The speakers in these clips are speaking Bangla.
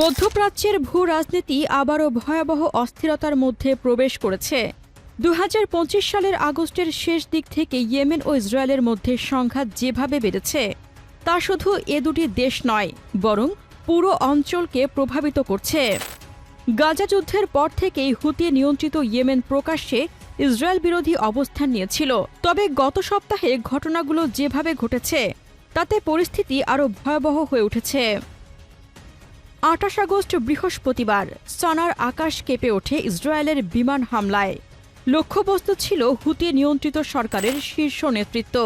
মধ্যপ্রাচ্যের ভূ রাজনীতি আবারও ভয়াবহ অস্থিরতার মধ্যে প্রবেশ করেছে। দু হাজার পঁচিশ সালের আগস্টের শেষ দিক থেকে ইয়েমেন ও ইসরায়েলের মধ্যে সংঘাত যেভাবে বেড়েছে, তা শুধু এ দুটি দেশ নয়, বরং পুরো অঞ্চলকে প্রভাবিত করছে। গাজা যুদ্ধের পর থেকেই হুতি নিয়ন্ত্রিত ইয়েমেন প্রকাশ্যে ইসরায়েল বিরোধী অবস্থান নিয়েছিল। তবে গত সপ্তাহে ঘটনাগুলো যেভাবে ঘটেছে, তাতে পরিস্থিতি আরও ভয়াবহ হয়ে উঠেছে। আঠাশ আগস্ট বৃহস্পতিবার, সানার আকাশ কেঁপে ওঠে ইসরায়েলের বিমান হামলায়। লক্ষ্যবস্তু ছিল হুতি নিয়ন্ত্রিত সরকারের শীর্ষ নেতৃত্ব।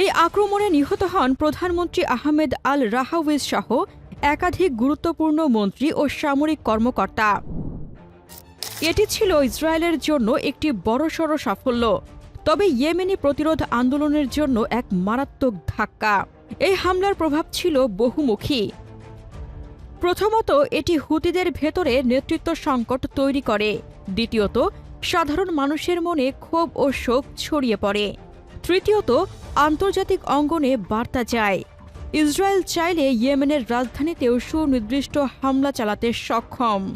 এই আক্রমণে নিহত হন প্রধানমন্ত্রী আহমেদ আল রাহাউইজ সহ একাধিক গুরুত্বপূর্ণ মন্ত্রী ও সামরিক কর্মকর্তা। এটি ছিল ইসরায়েলের জন্য একটি বড়সড় সাফল্য। তবে ইয়েমেনি প্রতিরোধ আন্দোলনের জন্য এক মারাত্মক ধাক্কা। এই হামলার প্রভাব ছিল বহুমুখী। প্রথমত, এটি হুতিদের ভেতরে নেতৃত্ব সংকট তৈরি করে। দ্বিতীয়ত, সাধারণ মানুষের মনে ক্ষোভ ও শোক ছড়িয়ে পড়ে। তৃতীয়ত, আন্তর্জাতিক অঙ্গনে বার্তা যায়। ইসরায়েল চাইলে ইয়েমেনের রাজধানীতেও সুনির্দিষ্ট হামলা চালাতে সক্ষম।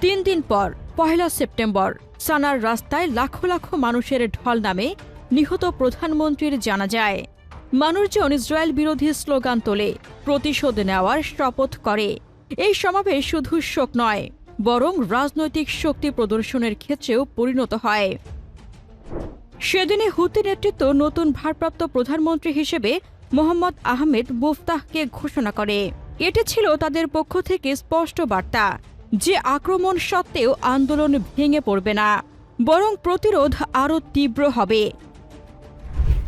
তিন দিন পর, পহেলা সেপ্টেম্বর, সানার রাস্তায় লাখো লাখো মানুষের ঢল নামে নিহত প্রধানমন্ত্রীর জানা যায়। মানুষজন ইসরায়েল বিরোধী স্লোগান তোলে, প্রতিশোধ নেওয়ার শপথ করে। এই সমাবেশ শুধু শোক নয়, বরং রাজনৈতিক শক্তি প্রদর্শনের ক্ষেত্রেও পরিণত হয়। সেদিনে হুতি নেতৃত্ব নতুন ভারপ্রাপ্ত প্রধানমন্ত্রী হিসেবে মোহাম্মদ আহমেদ মুফতাহকে ঘোষণা করে। এটি ছিল তাদের পক্ষ থেকে স্পষ্ট বার্তা যে আক্রমণ সত্ত্বেও আন্দোলন ভেঙে পড়বে না, বরং প্রতিরোধ আরও তীব্র হবে।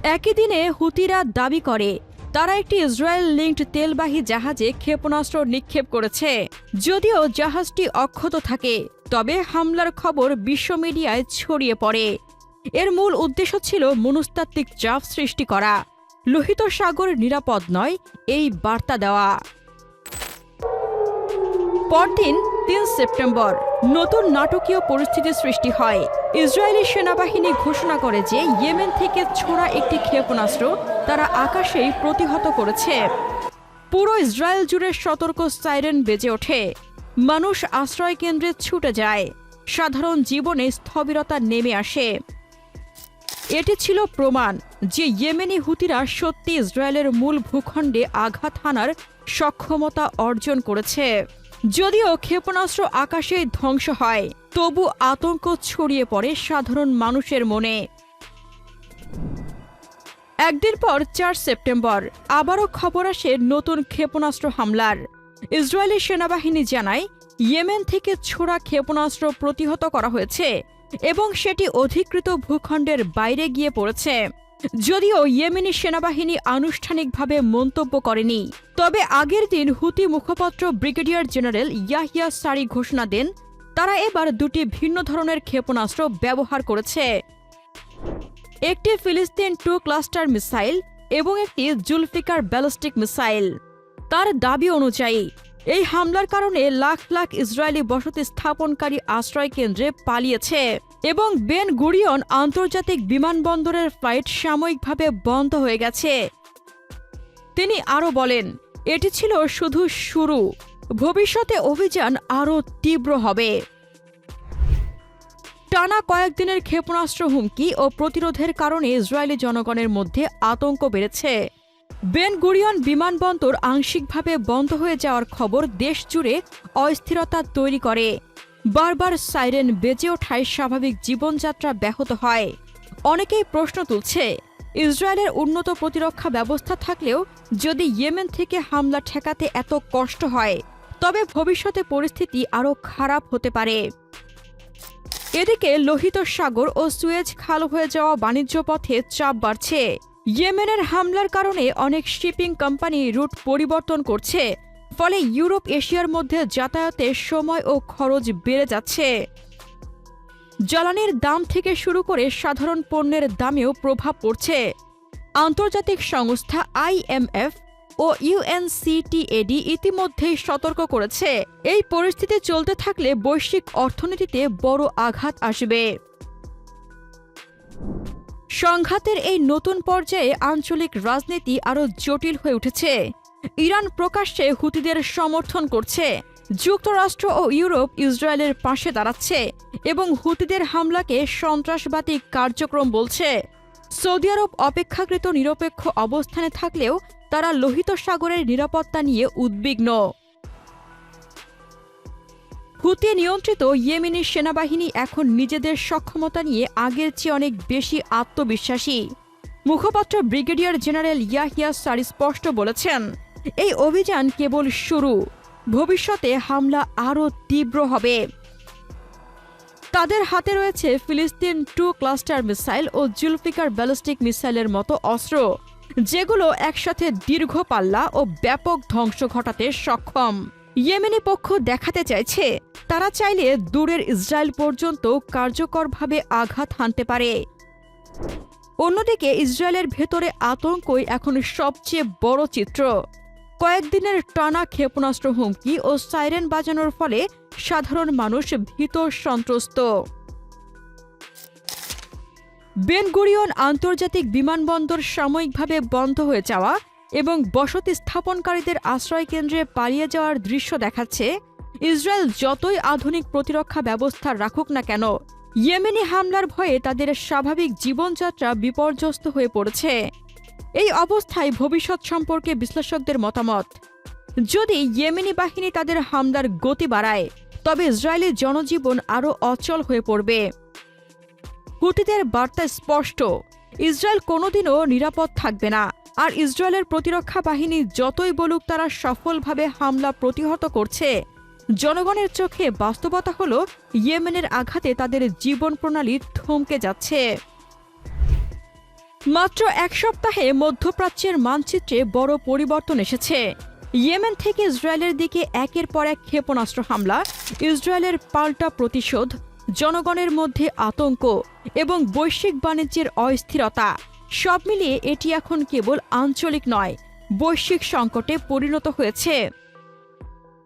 একই দিনে হুতিরা দাবি করে, তারা একটি ইসরায়েল লিঙ্কড তেলবাহী জাহাজে ক্ষেপণাস্ত্র নিক্ষেপ করেছে। যদিও জাহাজটি অক্ষত থাকে, তবে হামলার খবর বিশ্ব মিডিয়ায় ছড়িয়ে পড়ে। এর মূল উদ্দেশ্য ছিল মনস্তাত্ত্বিক চাপ সৃষ্টি করা। লোহিত সাগর নিরাপদ নয়, এই বার্তা দেওয়া। পরদিন, তিন সেপ্টেম্বর, নতুন নাটকীয় পরিস্থিতি সৃষ্টি হয়। ইসরায়েলি সেনাবাহিনী ঘোষণা করে যে ইয়েমেন থেকে ছোড়া একটি ক্ষেপণাস্ত্র তারা আকাশেই প্রতিহত করেছে। পুরো ইসরায়েল জুড়ে সতর্ক সাইরেন বেজে ওঠে। মানুষ আশ্রয় কেন্দ্রে ছুটে যায়। সাধারণ জীবনে স্থবিরতা নেমে আসে। এটি ছিল প্রমাণ যে ইয়েমেনি হুতিরা সত্যি ইসরায়েলের মূল ভূখণ্ডে আঘাত হানার সক্ষমতা অর্জন করেছে। যদিও ক্ষেপণাস্ত্র আকাশে ধ্বংস হয়, তবু আতঙ্ক ছড়িয়ে পড়ে সাধারণ মানুষের মনে। একদিন পর চার সেপ্টেম্বর, আবারও খবর আসে নতুন ক্ষেপণাস্ত্র হামলার। ইসরায়েলি সেনাবাহিনী জানায়, ইয়েমেন থেকে ছোড়া ক্ষেপণাস্ত্র প্রতিহত করা হয়েছে এবং সেটি অধিকৃত ভূখণ্ডের বাইরে গিয়ে পড়েছে। যদিও ইয়েমেনি সেনাবাহিনী আনুষ্ঠানিকভাবে মন্তব্য করেনি, তবে আগের দিন হুতি মুখপাত্র ব্রিগেডিয়ার জেনারেল ইয়াহিয়া সারি ঘোষণা দেন, তারা এবার দুটি ভিন্ন ধরনের ক্ষেপণাস্ত্র ব্যবহার করেছে। একটি ফিলিস্তিন টু ক্লাস্টার মিসাইল এবং একটি জুলফিকার ব্যালিস্টিক মিসাইল। তার দাবি অনুযায়ী, এই হামলার কারণে লাখ লাখ ইসরায়েলি বসতি স্থাপনকারী আশ্রয় কেন্দ্রে পালিয়েছে। এবং বেন গুরিয়ন আন্তর্জাতিক বিমানবন্দরের ফ্লাইট সাময়িকভাবে বন্ধ হয়ে গেছে। তিনি আরও বলেন, এটি ছিল শুধু শুরু। ভবিষ্যতে অভিযান আরও তীব্র হবে। টানা কয়েকদিনের ক্ষেপণাস্ত্র হুমকি ও প্রতিরোধের কারণে ইসরায়েলি জনগণের মধ্যে আতঙ্ক বেড়েছে। বেন গুরিয়ন বিমানবন্দর আংশিকভাবে বন্ধ হয়ে যাওয়ার খবর দেশ জুড়ে অস্থিরতা তৈরি করে। বারবার সাইরেন বেজে ওঠায় স্বাভাবিক জীবনযাত্রা ব্যাহত হয়। অনেকেই প্রশ্ন তুলছে, ইসরায়েলের উন্নত প্রতিরক্ষা ব্যবস্থা থাকলেও যদি ইয়েমেন থেকে হামলা ঠেকাতে এত কষ্ট হয়, তবে ভবিষ্যতে পরিস্থিতি আরও খারাপ হতে পারে। এদিকে লোহিত সাগর ও সুয়েজ খাল হয়ে যাওয়া বাণিজ্য পথে চাপ বাড়ছে। ইয়েমেনের হামলার কারণে অনেক শিপিং কোম্পানি রুট পরিবর্তন করছে ফলে ইউরোপ এশিয়ার মধ্যে যাতায়াতের সময় ও খরচ বেড়ে যাচ্ছে। জ্বালানির দাম থেকে শুরু করে সাধারণ পণ্যের দামেও প্রভাব পড়ছে। আন্তর্জাতিক সংস্থা আইএমএফ ও ইউএনসিটিএডি ইতিমধ্যেই সতর্ক করেছে। এই পরিস্থিতি চলতে থাকলে বৈশ্বিক অর্থনীতিতে বড় আঘাত আসবে। সংঘাতের এই নতুন পর্যায়ে আঞ্চলিক রাজনীতি আরও জটিল হয়ে উঠেছে। ইরান প্রকাশ্যে হুতিদের সমর্থন করছে। যুক্তরাষ্ট্র ও ইউরোপ ইসরায়েলের পাশে দাঁড়াচ্ছে এবং হুতিদের হামলাকে সন্ত্রাসবাদী কার্যক্রম বলছে। সৌদি আরব অপেক্ষাকৃত নিরপেক্ষ অবস্থানে থাকলেও তারা লোহিত সাগরের নিরাপত্তা নিয়ে উদ্বিগ্ন। হুতি নিয়ন্ত্রিত ইয়েমেনি সেনাবাহিনী এখন নিজেদের সক্ষমতা নিয়ে আগের চেয়ে অনেক বেশি আত্মবিশ্বাসী। মুখপাত্র ব্রিগেডিয়ার জেনারেল ইয়াহিয়া সারি স্পষ্ট বলেছেন এই অভিযান কেবল শুরু। ভবিষ্যতে হামলা আরও তীব্র হবে। তাদের হাতে রয়েছে ফিলিস্তিন টু ক্লাস্টার মিসাইল ও জুলফিকার ব্যালিস্টিক মিসাইলের মতো অস্ত্র, যেগুলো একসাথে দীর্ঘ পাল্লা ও ব্যাপক ধ্বংস ঘটাতে সক্ষম। ইয়েমেনি পক্ষ দেখাতে চাইছে, তারা চাইলে দূরের ইসরায়েল পর্যন্ত কার্যকরভাবে আঘাত হানতে পারে। অন্যদিকে, ইসরায়েলের ভেতরে আতঙ্কই এখন সবচেয়ে বড় চিত্র। কয়েকদিনের টানা ক্ষেপণাস্ত্র হুমকি ও সাইরেন বাজানোর ফলে সাধারণ মানুষ ভীত সন্ত্রস্ত। বেনগুরিয়ন আন্তর্জাতিক বিমানবন্দর সাময়িকভাবে বন্ধ হয়ে যাওয়া এবং বসতি স্থাপনকারীদের আশ্রয়কেন্দ্রে পালিয়ে যাওয়ার দৃশ্য দেখাচ্ছে, ইসরায়েল যতই আধুনিক প্রতিরক্ষা ব্যবস্থা রাখুক না কেন, ইয়েমেনি হামলার ভয়ে তাদের স্বাভাবিক জীবনযাত্রা বিপর্যস্ত হয়ে পড়েছে। এই অবস্থায় ভবিষ্যৎ সম্পর্কে বিশ্লেষকদের মতামত। যদি ইয়েমেনি বাহিনী তাদের হামলার গতি বাড়ায়, তবে ইসরায়েলের জনজীবন আরও অচল হয়ে পড়বে। হুতিদের বার্তা স্পষ্ট, ইসরায়েল কোনোদিনও নিরাপদ থাকবে না, আর ইসরায়েলের প্রতিরক্ষা বাহিনী যতই বলুক তারা সফলভাবে হামলা প্রতিহত করছে। জনগণের চোখে বাস্তবতা হল, ইয়েমেনের আঘাতে তাদের জীবন প্রণালী থমকে যাচ্ছে। মাত্র এক সপ্তাহে মধ্যপ্রাচ্যের মানচিত্রে বড় পরিবর্তন এসেছে। ইয়েমেন থেকে ইসরায়েলের দিকে একের পর এক ক্ষেপণাস্ত্র হামলা, ইসরায়েলের পাল্টা প্রতিশোধ, জনগণের মধ্যে আতঙ্ক এবং বৈশ্বিক বাণিজ্যের অস্থিরতা। সব মিলিয়ে এটি এখন কেবল আঞ্চলিক নয়, বৈশ্বিক সংকটে পরিণত হয়েছে।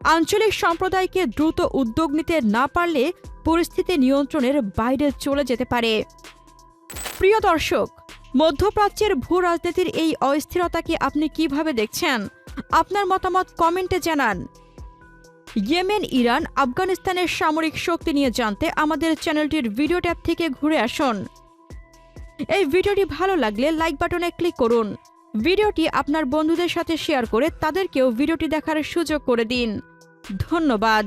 আঞ্চলিক সম্প্রদায়কে দ্রুত উদ্যোগ নিতে না পারলে পরিস্থিতি নিয়ন্ত্রণের বাইরে চলে যেতে পারে। প্রিয় দর্শক মধ্যপ্রাচ্যের ভূ রাজনীতির এই অস্থিরতাকে আপনি কীভাবে দেখছেন? আপনার মতামত কমেন্টে জানান। ইয়েমেন, ইরান, আফগানিস্তানের সামরিক শক্তি নিয়ে জানতে আমাদের চ্যানেলটির ভিডিও ট্যাব থেকে ঘুরে আসুন। এই ভিডিওটি ভালো লাগলে লাইক বাটনে ক্লিক করুন। ভিডিওটি আপনার বন্ধুদের সাথে শেয়ার করে তাদেরকেও ভিডিওটি দেখার সুযোগ করে দিন। ধন্যবাদ।